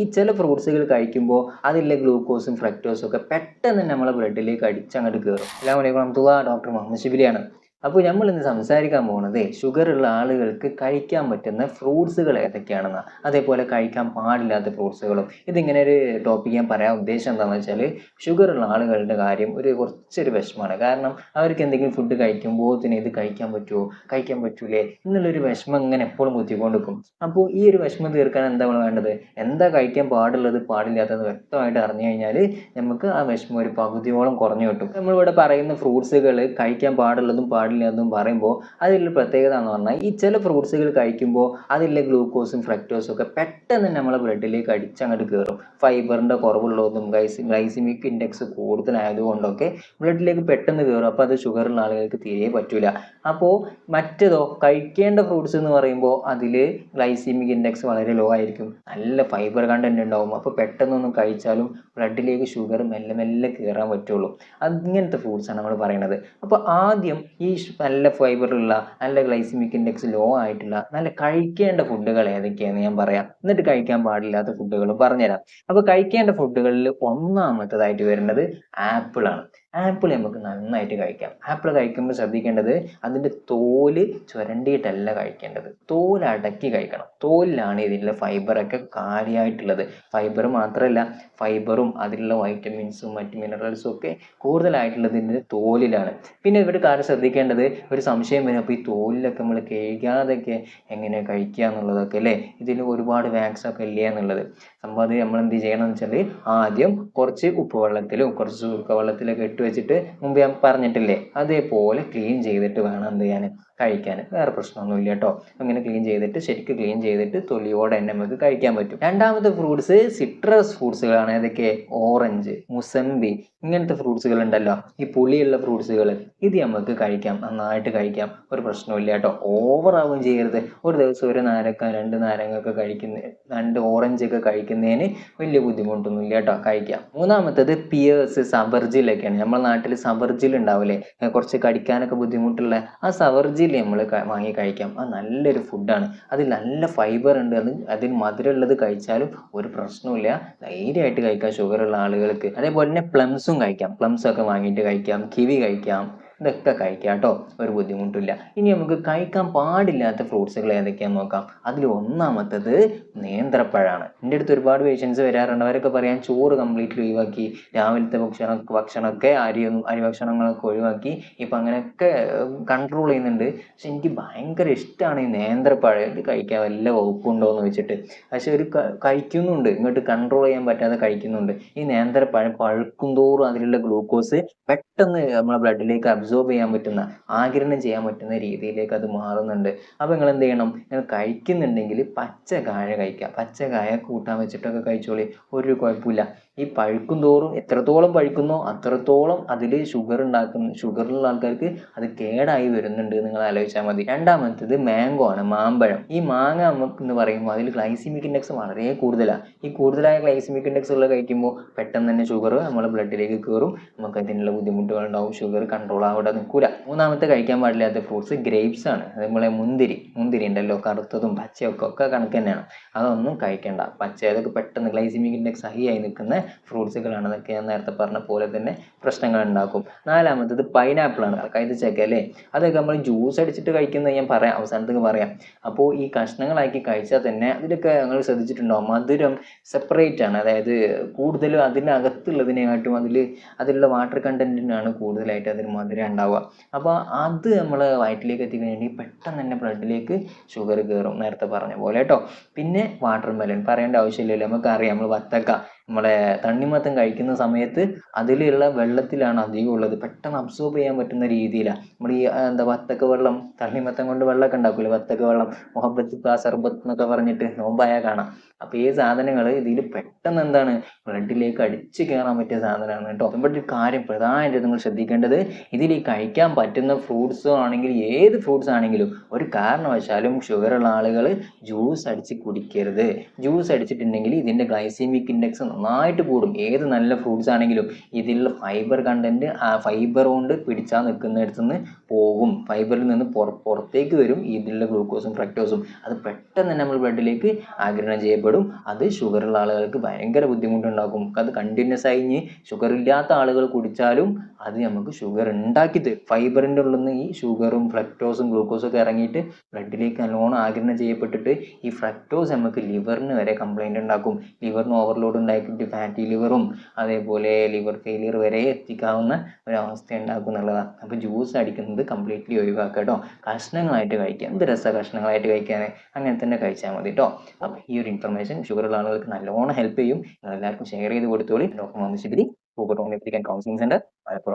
ഈ ചില ഫ്രൂട്ട്സുകൾ കഴിക്കുമ്പോൾ അതിലെ ഗ്ലൂക്കോസും ഫ്രക്ടോസും ഒക്കെ പെട്ടെന്ന് നമ്മളെ ബ്ലഡിലേക്ക് അടിച്ചങ്ങോട്ട് കയറും അല്ലാ ഡോക്ടർ മുഹമ്മദ് ഷിബിലിയാണ്. അപ്പോൾ നമ്മൾ ഇന്ന് സംസാരിക്കാൻ പോകുന്നത് ഷുഗർ ഉള്ള ആളുകൾക്ക് കഴിക്കാൻ പറ്റുന്ന ഫ്രൂട്ട്സുകൾ ഏതൊക്കെയാണെന്ന്. അതേപോലെ കഴിക്കാൻ പാടില്ലാത്ത ഫ്രൂട്ട്സുകളും ഇതിങ്ങനെ ഒരു ടോപ്പിക് ഞാൻ പറയാൻ ഉദ്ദേശം എന്താണെന്ന് വെച്ചാൽ ഷുഗർ ഉള്ള ആളുകളുടെ കാര്യം ഒരു കുറച്ചൊരു വിഷമമാണ്. കാരണം അവർക്ക് എന്തെങ്കിലും ഫുഡ് കഴിക്കുമ്പോൾ തന്നെ ഇത് കഴിക്കാൻ പറ്റുമോ കഴിക്കാൻ പറ്റൂലേ? എന്നുള്ളൊരു വിഷമം ഇങ്ങനെ എപ്പോഴും കുത്തിക്കൊണ്ടിരിക്കും. അപ്പോൾ ഈ ഒരു വിഷമം തീർക്കാൻ എന്താണ് വേണ്ടത്? എന്താ കഴിക്കാൻ പാടുള്ളത് പാടില്ലാത്തത് വ്യക്തമായിട്ട് അറിഞ്ഞു കഴിഞ്ഞാൽ നമുക്ക് ആ വിഷമം ഒരു പകുതിയോളം കുറഞ്ഞു കിട്ടും. നമ്മളിവിടെ പറയുന്ന ഫ്രൂട്ട്സുകൾ കഴിക്കാൻ പാടുള്ളതും പാടില്ലാത്തതും പറയുമ്പോൾ അതിലൊരു പ്രത്യേകത എന്ന് പറഞ്ഞാൽ ഈ ചില ഫ്രൂട്ട്സുകൾ കഴിക്കുമ്പോൾ അതിലെ ഗ്ലൂക്കോസും ഫ്രക്ടോസും ഒക്കെ പെട്ടെന്ന് നമ്മളെ ബ്ലഡിലേക്ക് അടിച്ചങ്ങോട്ട് കയറും ഫൈബറിന്റെ കുറവുള്ളതും ഗൈസി ഗ്ലൈസിമിക് ഇൻഡെക്സ് കൂടുതലായതുകൊണ്ടൊക്കെ ബ്ലഡിലേക്ക് പെട്ടെന്ന് കയറും അപ്പോൾ അത് ഷുഗറുള്ള ആളുകൾക്ക് തീരെ പറ്റൂല. അപ്പോൾ മറ്റേതോ കഴിക്കേണ്ട ഫ്രൂട്ട്സ് എന്ന് പറയുമ്പോൾ അതിൽ ഗ്ലൈസിമിക് ഇൻഡെക്സ് വളരെ ലോ ആയിരിക്കും. നല്ല ഫൈബർ കണ്ടന്റ് ഉണ്ടാവും. അപ്പോൾ പെട്ടെന്നൊന്നും കഴിച്ചാലും ബ്ലഡിലേക്ക് ഷുഗർ മെല്ലെ മെല്ലെ കയറാൻ പറ്റുള്ളൂ. അങ്ങനത്തെ ഫ്രൂട്ട്സാണ് നമ്മൾ പറയുന്നത് അപ്പോൾ ആദ്യം ഈ നല്ല ഫൈബറുള്ള നല്ല ഗ്ലൈസിമിക് ഇൻഡെക്സ് ലോ ആയിട്ടുള്ള നല്ല കഴിക്കേണ്ട ഫുഡുകൾ ഏതൊക്കെയാണെന്ന് ഞാൻ പറയാം. എന്നിട്ട് കഴിക്കാൻ പാടില്ലാത്ത ഫുഡുകളും പറഞ്ഞുതരാം. അപ്പോൾ കഴിക്കേണ്ട ഫുഡുകളിൽ ഒന്നാമത്തതായിട്ട് വരുന്നത് ആപ്പിൾ ആണ് ആപ്പിൾ നമുക്ക് നന്നായിട്ട് കഴിക്കാം. ആപ്പിൾ കഴിക്കുമ്പോൾ ശ്രദ്ധിക്കേണ്ടത് അതിന്റെ തോൽ ചുരണ്ടിയിട്ടല്ല കഴിക്കേണ്ടത്. തോൽ അടക്കി കഴിക്കണം. തോലിലാണ് ഇതിലുള്ള ഫൈബറൊക്കെ കാര്യമായിട്ടുള്ളത് ഫൈബർ മാത്രമല്ല ഫൈബറും അതിലുള്ള വൈറ്റമിൻസും മറ്റ് മിനറൽസും ഒക്കെ കൂടുതലായിട്ടുള്ളത് ഇതിന്റെ തോലിലാണ്. പിന്നെ ഇവിടെ കാര്യം ശ്രദ്ധിക്കേണ്ടത് ഒരു സംശയം വരും. അപ്പോൾ ഈ തോലിലൊക്കെ നമ്മൾ കഴുകാതൊക്കെ എങ്ങനെ കഴിക്കുക എന്നുള്ളതൊക്കെ അല്ലേ? ഇതിൽ ഒരുപാട് വാക്സൊക്കെ ഇല്ല എന്നുള്ളത്. സംഭവം അത് നമ്മൾ എന്ത് ചെയ്യണം എന്ന് വെച്ചാൽ ആദ്യം കുറച്ച് ഉപ്പുവെള്ളത്തിലും കുറച്ച് ചുരുക്ക വെള്ളത്തിലൊക്കെ ഇട്ട് വെച്ചിട്ട് മുമ്പ് ഞാൻ പറഞ്ഞിട്ടില്ലേ? അതേപോലെ ക്ലീൻ ചെയ്തിട്ട് വേണം എന്ത് ചെയ്യാൻ. കഴിക്കാൻ. വേറെ പ്രശ്നമൊന്നുമില്ല കേട്ടോ. അങ്ങനെ ക്ലീൻ ചെയ്തിട്ട് ശരിക്കും ക്ലീൻ ചെയ്തിട്ട് തൊലിയോടെ തന്നെ നമുക്ക് കഴിക്കാൻ പറ്റും. രണ്ടാമത്തെ ഫ്രൂട്ട്സ് സിട്രസ് ഫ്രൂട്ട്സുകളാണ് ഏതൊക്കെ? ഓറഞ്ച് മുസമ്പി ഇങ്ങനത്തെ ഫ്രൂട്ട്സുകൾ ഉണ്ടല്ലോ ഈ പുളിയുള്ള ഫ്രൂട്ട്സുകൾ ഇത് നമുക്ക് കഴിക്കാം. നന്നായിട്ട് കഴിക്കാം. ഒരു പ്രശ്നമില്ല കേട്ടോ. ഓവർ ആവുകയും ചെയ്യരുത്. ഒരു ദിവസം ഒരു നാരക്ക രണ്ട് നാരങ്ങൊക്കെ കഴിക്കുന്ന രണ്ട് ഓറഞ്ച് ഒക്കെ കഴിക്കുന്നതിന് വലിയ ബുദ്ധിമുട്ടൊന്നുമില്ല കേട്ടോ. കഴിക്കാം. മൂന്നാമത്തത് പിയേഴ്സ് സബർജിലൊക്കെയാണ് നമ്മുടെ നാട്ടിൽ സബർജിൽ ഉണ്ടാവില്ലേ? കുറച്ച് കടിക്കാനൊക്കെ ബുദ്ധിമുട്ടുള്ള ആ സബർജിൽ നമ്മൾ വാങ്ങി കഴിക്കാം. അത് നല്ലൊരു ഫുഡാണ് അതിൽ നല്ല ഫൈബർ ഉണ്ട്. അത് അതിൽ മധുരമുള്ളത് കഴിച്ചാലും ഒരു പ്രശ്നമില്ല ധൈര്യമായിട്ട് കഴിക്കാം. ഷുഗർ ഉള്ള ആളുകൾക്ക്. അതേപോലെ തന്നെ പ്ലംസും കഴിക്കാം. പ്ലംസ് ഒക്കെ വാങ്ങിയിട്ട് കഴിക്കാം. കിവി കഴിക്കാം. ഇതൊക്കെ കഴിക്കാം കേട്ടോ ഒരു ബുദ്ധിമുട്ടില്ല ഇനി നമുക്ക് കഴിക്കാൻ പാടില്ലാത്ത ഫ്രൂട്ട്സുകൾ ഏതൊക്കെയാണെന്ന് നോക്കാം. അതിൽ ഒന്നാമത്തത് നേന്ത്രപ്പഴമാണ് എന്റെ അടുത്ത് ഒരുപാട് പേഷ്യൻസ് വരാറുണ്ട്. അവരൊക്കെ പറയാൻ ചോറ് കംപ്ലീറ്റ്ലി ഒഴിവാക്കി രാവിലത്തെ ഭക്ഷണം ഭക്ഷണമൊക്കെ അരിയൊന്നും അരി ഭക്ഷണങ്ങളൊക്കെ ഒഴിവാക്കി ഇപ്പം അങ്ങനെയൊക്കെ കൺട്രോൾ ചെയ്യുന്നുണ്ട്. പക്ഷെ എനിക്ക് ഭയങ്കര ഇഷ്ടമാണ് ഈ നേന്ത്രപ്പഴം. ഇത് കഴിക്കാൻ വല്ല വകുപ്പുണ്ടോ എന്ന് വെച്ചിട്ട് പക്ഷെ ഒരു കഴിക്കുന്നുണ്ട്. ഇങ്ങോട്ട് കൺട്രോൾ ചെയ്യാൻ പറ്റാതെ കഴിക്കുന്നുണ്ട്. ഈ നേന്ത്രപ്പഴം പഴുക്കും തോറും അതിലുള്ള ഗ്ലൂക്കോസ് പെട്ടെന്ന് നമ്മളെ ബ്ലഡിലേക്ക് അബ്സോർബ് ചെയ്യാൻ പറ്റുന്ന ആഗിരണം ചെയ്യാൻ പറ്റുന്ന രീതിയിലേക്ക് അത് മാറുന്നുണ്ട്. അപ്പോൾ നിങ്ങൾ എന്ത് ചെയ്യണം? നിങ്ങൾ കഴിക്കുന്നുണ്ടെങ്കിൽ പച്ച കായ കഴിക്കുക. പച്ച കായ കൂട്ടാൻ വെച്ചിട്ടൊക്കെ കഴിച്ചോളി. ഒരു കുഴപ്പമില്ല. ഈ പഴുക്കും തോറും എത്രത്തോളം പഴുക്കുന്നോ അത്രത്തോളം അതിൽ ഷുഗർ ഉണ്ടാക്കുന്ന ഷുഗറുള്ള ആൾക്കാർക്ക് അത് കേടായി വരുന്നുണ്ട് നിങ്ങൾ ആലോചിച്ചാൽ മതി. രണ്ടാമത്തേത് മാംഗോ ആണ് മാമ്പഴം. ഈ മാങ്ങ നമുക്ക് എന്ന് പറയുമ്പോൾ അതിൽ ഗ്ലൈസിമിക് ഇൻഡെക്സ് വളരെ കൂടുതലാണ് ഈ കൂടുതലായ ഗ്ലൈസിമിക് ഇൻഡെക്സ് ഉള്ള കഴിക്കുമ്പോൾ പെട്ടെന്ന് തന്നെ ഷുഗർ നമ്മളെ ബ്ലഡിലേക്ക് കയറും. നമുക്ക് അതിനുള്ള ബുദ്ധിമുട്ടുകൾ ഉണ്ടാവും ഷുഗർ കൺട്രോൾ ആവിടെ നിൽക്കൂല. മൂന്നാമത്തെ കഴിക്കാൻ പാടില്ലാത്ത ഫ്രൂട്ട്സ് ഗ്രേപ്സ് ആണ്. അതേപോലെ മുന്തിരി. മുന്തിരി ഉണ്ടല്ലോ കറുത്തതും പച്ചയൊക്കെ ഒക്കെ കണക്ക് തന്നെയാണ്. അതൊന്നും കഴിക്കേണ്ട. പച്ച അതൊക്കെ പെട്ടെന്ന് ഗ്ലൈസിമിക് ഇൻഡെക്സ് ഹൈ ആയി നിൽക്കുന്ന ഫ്രൂട്ട്സുകളാണ് അതൊക്കെ ഞാൻ നേരത്തെ പറഞ്ഞ പോലെ തന്നെ പ്രശ്നങ്ങൾ ഉണ്ടാക്കും. നാലാമത്തത് പൈനാപ്പിൾ ആണ്. കൈതച്ചക്ക അല്ലേ? അതൊക്കെ നമ്മൾ ജ്യൂസ് അടിച്ചിട്ട് കഴിക്കുന്നത് ഞാൻ പറയാം. അവസാനത്തേക്ക് പറയാം. അപ്പോൾ ഈ കഷ്ണങ്ങളാക്കി കഴിച്ചാൽ തന്നെ അതിലൊക്കെ നിങ്ങൾ ശ്രദ്ധിച്ചിട്ടുണ്ടോ? മധുരം സെപ്പറേറ്റ് ആണ്. അതായത് കൂടുതലും അതിനകത്തുള്ളതിനെക്കാട്ടും അതിൽ അതിലുള്ള വാട്ടർ കണ്ടന്റിനാണ് കൂടുതലായിട്ട് അതിന് മധുരം ഉണ്ടാവുക. അപ്പോൾ അത് നമ്മൾ വയറ്റിലേക്ക് എത്തിക്കഴിഞ്ഞിട്ടുണ്ടെങ്കിൽ പെട്ടെന്ന് തന്നെ ബ്ലഡിലേക്ക് ഷുഗർ കയറും നേരത്തെ പറഞ്ഞ പോലെ കേട്ടോ പിന്നെ വാട്ടർ മെലൺ പറയേണ്ട ആവശ്യമില്ലല്ലോ. നമുക്കറിയാം നമ്മൾ വത്തക്ക നമ്മളെ തണ്ണിമത്തം കഴിക്കുന്ന സമയത്ത് അതിലുള്ള വെള്ളത്തിലാണ് അധികം ഉള്ളത്. പെട്ടെന്ന് അബ്സോർബ് ചെയ്യാൻ പറ്റുന്ന രീതിയിലാണ് നമ്മൾ ഈ എന്താ വത്തക്ക വെള്ളം തണ്ണിമത്തം കൊണ്ട് വെള്ളമൊക്കെ ഉണ്ടാക്കില്ലേ വത്തക്ക വെള്ളം മുഹബത്ത് സർബത്ത് എന്നൊക്കെ പറഞ്ഞിട്ട് നോമ്പായ കാണാം. അപ്പോൾ ഈ സാധനങ്ങൾ ഇതിൽ പെട്ടെന്ന് എന്താണ്? ബ്ലഡിലേക്ക് അടിച്ച് കയറാൻ പറ്റിയ സാധനമാണ് കേട്ടോ. ഇവിടെ ഒരു കാര്യം പ്രധാനമായിട്ട് നിങ്ങൾ ശ്രദ്ധിക്കേണ്ടത് ഇതിൽ കഴിക്കാൻ പറ്റുന്ന ഫ്രൂട്ട്സോ ആണെങ്കിൽ ഏത് ഫ്രൂട്ട്സ് ആണെങ്കിലും ഒരു കാരണവശാലും ഷുഗർ ഉള്ള ആളുകൾ ജ്യൂസ് അടിച്ച് കുടിക്കരുത്. ജ്യൂസ് അടിച്ചിട്ടുണ്ടെങ്കിൽ ഇതിന്റെ ഗ്ലൈസീമിക് ഇൻഡെക്സ് നന്നായിട്ട് കൂടും. ഏത് നല്ല ഫ്രൂട്ട്സ് ആണെങ്കിലും ഇതിലുള്ള ഫൈബർ കണ്ടന്റ് ആ ഫൈബർ കൊണ്ട് പിടിച്ചാൽ നിൽക്കുന്നിടത്തു നിന്ന് പോകും. ഫൈബറിൽ നിന്ന് പുറ പുറത്തേക്ക് വരും ഇതിലുള്ള ഗ്ലൂക്കോസും ഫ്രക്ടോസും അത് പെട്ടെന്ന് തന്നെ നമ്മൾ ബ്ലഡിലേക്ക് ആഗിരണം ചെയ്യപ്പെടും. അത് ഷുഗറുള്ള ആളുകൾക്ക് ഭയങ്കര ബുദ്ധിമുട്ടുണ്ടാക്കും. അത് കണ്ടിന്യൂസ് ആയി ഷുഗർ ഇല്ലാത്ത ആളുകൾ കുടിച്ചാലും അത് നമുക്ക് ഷുഗർ ഉണ്ടാക്കി തരും. ഫൈബറിന്റെ ഉള്ളിൽ നിന്ന് ഈ ഷുഗറും ഫ്രക്ടോസും ഗ്ലൂക്കോസും ഒക്കെ ഇറങ്ങിയിട്ട് ബ്ലഡിലേക്ക് നല്ലോണം ആഗിരണം ചെയ്യപ്പെട്ടിട്ട് ഈ ഫ്രക്ടോസ് നമുക്ക് ലിവറിന് വരെ കംപ്ലൈന്റ് ഉണ്ടാക്കും ലിവറിന് ഓവർലോഡ് ഉണ്ടാക്കിയിട്ട് ഫാറ്റി ലിവറും അതേപോലെ ലിവർ ഫെയിലിയർ വരെ എത്തിക്കാവുന്ന ഒരവസ്ഥ ഉണ്ടാക്കും എന്നുള്ളതാണ് അപ്പോൾ ജ്യൂസ് അടിക്കുന്നത് കംപ്ലീറ്റ്ലി ഒഴിവാക്കുക കേട്ടോ കഷ്ണങ്ങളായിട്ട് കഴിക്കുക. എന്ത് രസ കഷ്ണങ്ങളായിട്ട് കഴിക്കാൻ അങ്ങനെ തന്നെ കഴിച്ചാൽ മതി കേട്ടോ അപ്പോൾ ഈ ഒരു ഇൻഫർമേഷൻ ഷുഗറുള്ള ആളുകൾക്ക് നല്ലോണം ഹെൽപ്പ് ചെയ്യും. നിങ്ങൾ എല്ലാവർക്കും ഷെയർ ചെയ്ത് കൊടുത്തോളി. Doctor Muhammad Shibili Pookkottu homeopathic and counselling centre Malappuram.